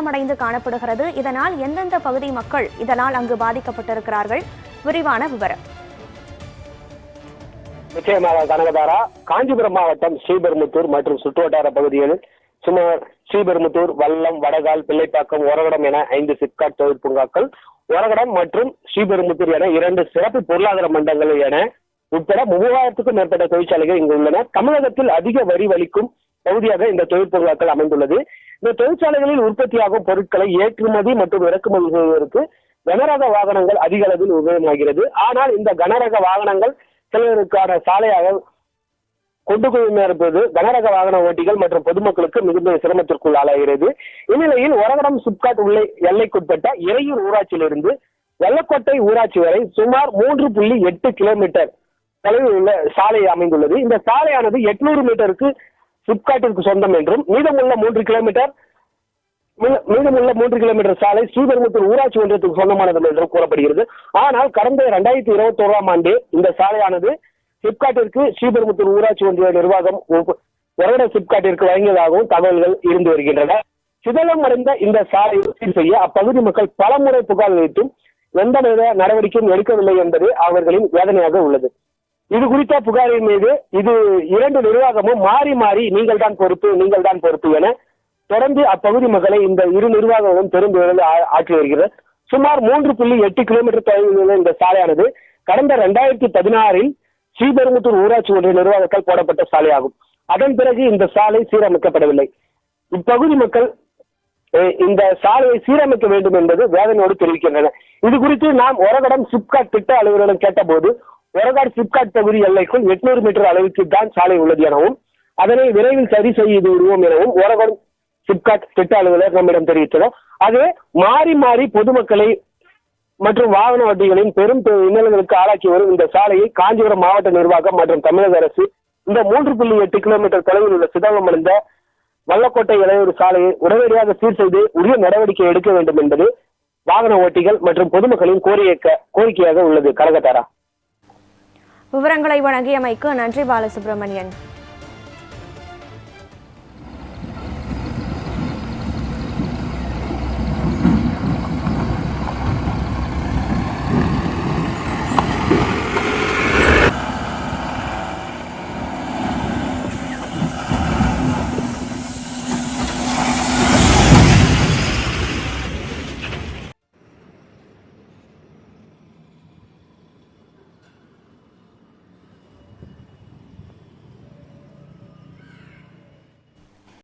சிதிலமடைந்து காணப்படுகிறது. இதனால் எந்தெந்த பகுதி மக்கள் இதனால் அங்கு பாதிக்கப்பட்டிருக்கிறார்கள்? விரிவான விவரம். நிச்சயமாக கனகதாரா காஞ்சிபுரம் மாவட்டம் ஸ்ரீபெருமுத்தூர் மற்றும் சுற்றுவட்டார பகுதிகளில் சுமார் ஸ்ரீபெருமுத்தூர் வல்லம் வடகால் பிள்ளைப்பாக்கம் ஒரகடம் என ஐந்து சிப்காட் தொழில் பூங்காக்கள் ஒரகடம் மற்றும் ஸ்ரீபெருமுத்தூர் என இரண்டு சிறப்பு பொருளாதார மண்டலங்கள் என உட்பட மூவாயிரத்துக்கும் மேற்பட்ட தொழிற்சாலைகள் இங்கு உள்ளன. தமிழகத்தில் அதிக வரி வலிக்கும் பகுதியாக இந்த தொழில் அமைந்துள்ளது. இந்த தொழிற்சாலைகளில் உற்பத்தியாகும் பொருட்களை ஏற்றுமதி மற்றும் இறக்குமதி செய்வதற்கு கனரக வாகனங்கள் அதிக அளவில் உபயோகமாகிறது. ஆனால் இந்த கனரக வாகனங்கள் சிலருக்கான சாலையாக கொண்டு போய் கனரக வாகன ஓட்டிகள் மற்றும் பொதுமக்களுக்கு மிகுந்த சிரமத்திற்குள் ஆளாகிறது. இந்நிலையில் ஒரகடம் சுப்காட் உள்ள எல்லைக்குட்பட்ட இறையூர் ஊராட்சியிலிருந்து வெள்ளக்கோட்டை ஊராட்சி வரை சுமார் மூன்று புள்ளி எட்டு கிலோமீட்டர் தொலைவில் உள்ள சாலை அமைந்துள்ளது. இந்த சாலையானது எட்நூறு மீட்டருக்கு பிளிப்கார்ட்டிற்கு சொந்தம் என்றும் மீதமுள்ள மூன்று கிலோமீட்டர் மீதமுள்ள மூன்று கிலோமீட்டர் சாலை ஸ்ரீபெரும்புத்தூர் ஊராட்சி ஒன்றியத்துக்கு சொந்தமானது என்றும் கூறப்படுகிறது. ஆனால் கடந்த இரண்டாயிரத்தி இருபத்தி ஓராம் ஆண்டு இந்த சாலையானது சிப்காட்டிற்கு ஸ்ரீபெரும்புத்தூர் ஊராட்சி ஒன்றிய நிர்வாகம் ஒப்பு- வருட சிப்காட்டிற்கு வழங்கியதாகவும் தகவல்கள் இருந்து வருகின்றன. சிதலம் அடைந்த இந்த சாலையை சீர் செய்ய அப்பகுதி மக்கள் பலமுறை புகார் அளித்தும் எந்தவித நடவடிக்கையும் எடுக்கவில்லை என்பது அவர்களின் வேதனையாக உள்ளது. இது குறித்த புகாரின் மீது இது இரண்டு நிர்வாகமும் மாறி மாறி நீங்கள் தான் பொறுப்பு நீங்கள் தான் பொறுப்பு என தொடர்ந்து அப்பகுதி மக்களை இந்த இரு நிர்வாகமும் பெரும் ஆற்றி வருகிறது. சுமார் மூன்று புள்ளி எட்டு கிலோமீட்டர் தொலைவில் உள்ள இந்த சாலையானது கடந்த ரெண்டாயிரத்தி பதினாறில் ஸ்ரீபெரும்புத்தூர் ஊராட்சி ஒன்றிய நிர்வாகத்தால் போடப்பட்ட சாலையாகும். அதன் பிறகு இந்த சாலை சீரமைக்கப்படவில்லை. இப்பகுதி மக்கள் இந்த சாலையை சீரமைக்க வேண்டும் என்பது வேதனையோடு தெரிவிக்கின்றன. இது குறித்து நாம் ஒரகடம் சிப்காட் திட்ட அலுவலரிடம் கேட்டபோது ஒரகாடு சிப்காட் பகுதி எல்லைக்குள் எட்நூறு மீட்டர் அளவுக்கு தான் சாலை உள்ளது எனவும் அதனை விரைவில் சரி செய்து விடுவோம் எனவும் ஒரகடம் சிப்காட் திட்ட அலுவலர் நம்மிடம் தெரிவித்தனர். அது மாறி மாறி பொதுமக்களை மற்றும் வாகன வட்டிகளின் பெரும் இன்னல்களுக்கு ஆளாக்கி வரும் இந்த சாலையை காஞ்சிபுரம் மாவட்ட நிர்வாகம் மற்றும் தமிழக அரசு இந்த மூன்று புள்ளி எட்டு கிலோமீட்டர் தொலைவில் உள்ள சிதம்பரம் வல்லக்கோட்டை இளையோர் சாலையை உடனடியாக சீர் செய்து உரிய நடவடிக்கை எடுக்க வேண்டும் என்பது வாகன ஓட்டிகள் மற்றும் பொதுமக்களின் கோரிக்கை கோரிக்கையாக உள்ளது. கனகதாரா. விவரங்களை வழங்கியமைக்கு நன்றி பாலசுப்ரமணியன்.